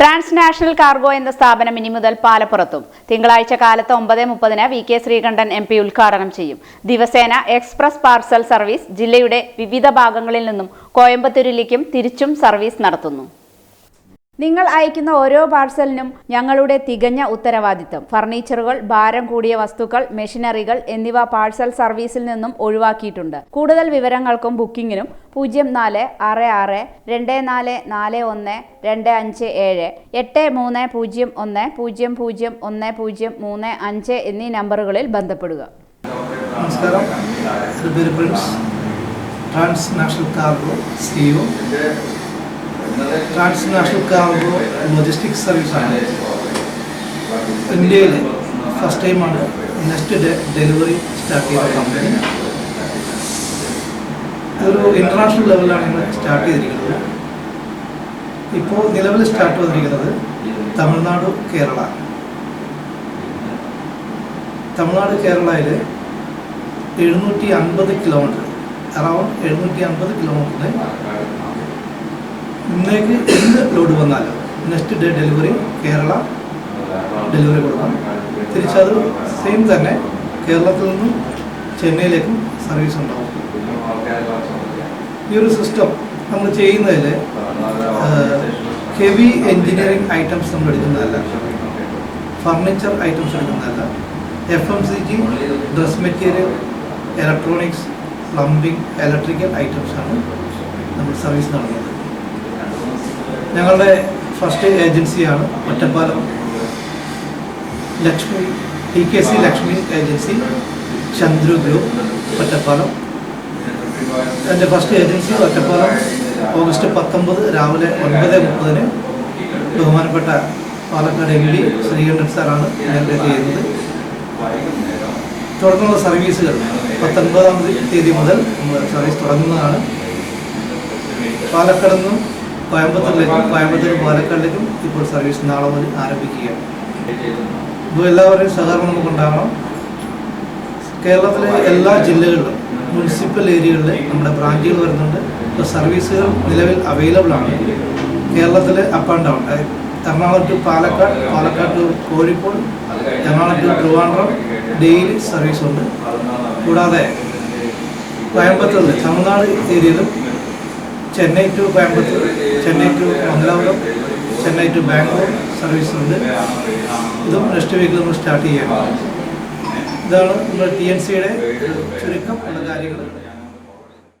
Transnational cargo എന്ന സ്ഥാപനം ഇനി മുതൽ പാലപ്പുറത്തും. തിങ്കളാഴ്ച കാലത്ത് ഒമ്പത് മുപ്പതിന് V K Sreekandan M P ഉദ്ഘാടനം ചെയ്യും. ദിവസേന എക്സ്പ്രസ് പാർസൽ സർവീസ് ജില്ലയുടെ വിവിധ ഭാഗങ്ങളിൽ നിന്നും കോയമ്പത്തൂരിലേക്കും തിരിച്ചും സർവീസ് നടത്തുന്നു. നിങ്ങൾ അയക്കുന്ന ഓരോ പാർസലിനും ഞങ്ങളുടെ തികഞ്ഞ ഉത്തരവാദിത്തം. ഫർണിച്ചറുകൾ ഭാരം കൂടിയ വസ്തുക്കൾ മെഷീനറികൾ എന്നിവ പാഴ്സൽ സർവീസിൽ നിന്നും ഒഴിവാക്കിയിട്ടുണ്ട്. കൂടുതൽ വിവരങ്ങൾക്കും ബുക്കിംഗിനും പൂജ്യം നാല് ആറ് ആറ് രണ്ട് നാല് നാല് ഒന്ന് രണ്ട് അഞ്ച് ഏഴ് എട്ട് മൂന്ന് പൂജ്യം ഒന്ന് പൂജ്യം പൂജ്യം ഒന്ന് പൂജ്യം മൂന്ന് അഞ്ച് എന്നീ നമ്പറുകളിൽ ബന്ധപ്പെടുക. നമസ്കാരം. കാർഗോ ട്രാൻസ് നാഷണൽ ലോജിസ്റ്റിക്സ് സർവീസാണ് ഇന്ത്യയിൽ ഫസ്റ്റ് ടൈമാണ് നെക്സ്റ്റ് ഡേ ഡെലിവറി സ്റ്റാർട്ട് ചെയ്ത കമ്പനി ഒരു ഇന്റർനാഷണൽ ലെവലിലാണ് ഞങ്ങൾ സ്റ്റാർട്ട് ചെയ്തിരിക്കുന്നത്. ഇപ്പോൾ നിലവിൽ സ്റ്റാർട്ട് ചെയ്തിരിക്കുന്നത് തമിഴ്നാട് കേരള. തമിഴ്നാട് കേരളയിൽ എഴുന്നൂറ്റി അൻപത് കിലോമീറ്റർ അറൗണ്ട് എഴുന്നൂറ്റി അൻപത് കിലോമീറ്ററിന് ഇന്നേക്ക് എന്ത് ലോഡ് വന്നാലും next day delivery Kerala delivery കൊടുക്കാം തിരിച്ചത് സെയിം തന്നെ കേരളത്തിൽ നിന്നും ചെന്നൈയിലേക്കും സർവീസ് ഉണ്ടാവും. ഈ ഒരു സിസ്റ്റം നമ്മൾ ചെയ്യുന്നതിൽ ഹെവി എൻജിനീയറിംഗ് ഐറ്റംസ് നമ്മൾ എടുക്കുന്നതല്ല. Furniture items എടുക്കുന്നതല്ല. F M C G dress material electronics plumbing electrical ഐറ്റംസാണ് നമ്മൾ സർവീസ് നടത്തുന്നത്. ഞങ്ങളുടെ ഫസ്റ്റ് ഏജൻസിയാണ് Ottapalam. Lakshmi T K C Lakshmi agency Chandru group Ottapalam. എന്റെ ഫസ്റ്റ് ഏജൻസി ഒറ്റപ്പാലം. ഓഗസ്റ്റ് പത്തൊമ്പത് രാവിലെ ഒൻപത് മുപ്പതിന് ബഹുമാനപ്പെട്ട പാലക്കാട് എം ഡി ശ്രീകണ്ഠൻ സാറാണ് ഞങ്ങളുടെ ചെയ്യുന്നത്. തുടർന്നുള്ള സർവീസുകൾ പത്തൊൻപതാം തീയതി മുതൽ സർവീസ് തുടങ്ങുന്നതാണ്. പാലക്കാട് നിന്നും കോയമ്പത്തൂരിലേക്കും കോയമ്പത്തൂർ പാലക്കാടിലേക്കും ഇപ്പോൾ സർവീസ് നാളെ മുതൽ ആരംഭിക്കുകയാണ്. ഇപ്പോൾ എല്ലാവരുടെയും സഹകരണം നമുക്കുണ്ടാകണം കേരളത്തിലെ എല്ലാ ജില്ലകളിലും മുനിസിപ്പൽ ഏരിയകളിൽ നമ്മുടെ ബ്രാഞ്ചുകൾ വരുന്നുണ്ട്. ഇപ്പോൾ സർവീസുകൾ നിലവിൽ അവൈലബിൾ ആണ്. കേരളത്തിലെ up and down Ernakulam to Palakkad Palakkad to Kozhikode Ernakulam to Trivandrum daily service ഉണ്ട്. കൂടാതെ കോയമ്പത്തൂരിൽ തമിഴ്നാട് ഏരിയയിലും Chennai to Coimbatore Chennai to Mangalapuram Chennai to Bangalore service ഉണ്ട്. ഇതും നെക്സ്റ്റ് വീക്കിൽ നമ്മൾ സ്റ്റാർട്ട് ചെയ്യണം. ഇതാണ് നമ്മുടെ ടി എൻ സിയുടെ ചുരുക്കം ഉള്ള കാര്യങ്ങൾ.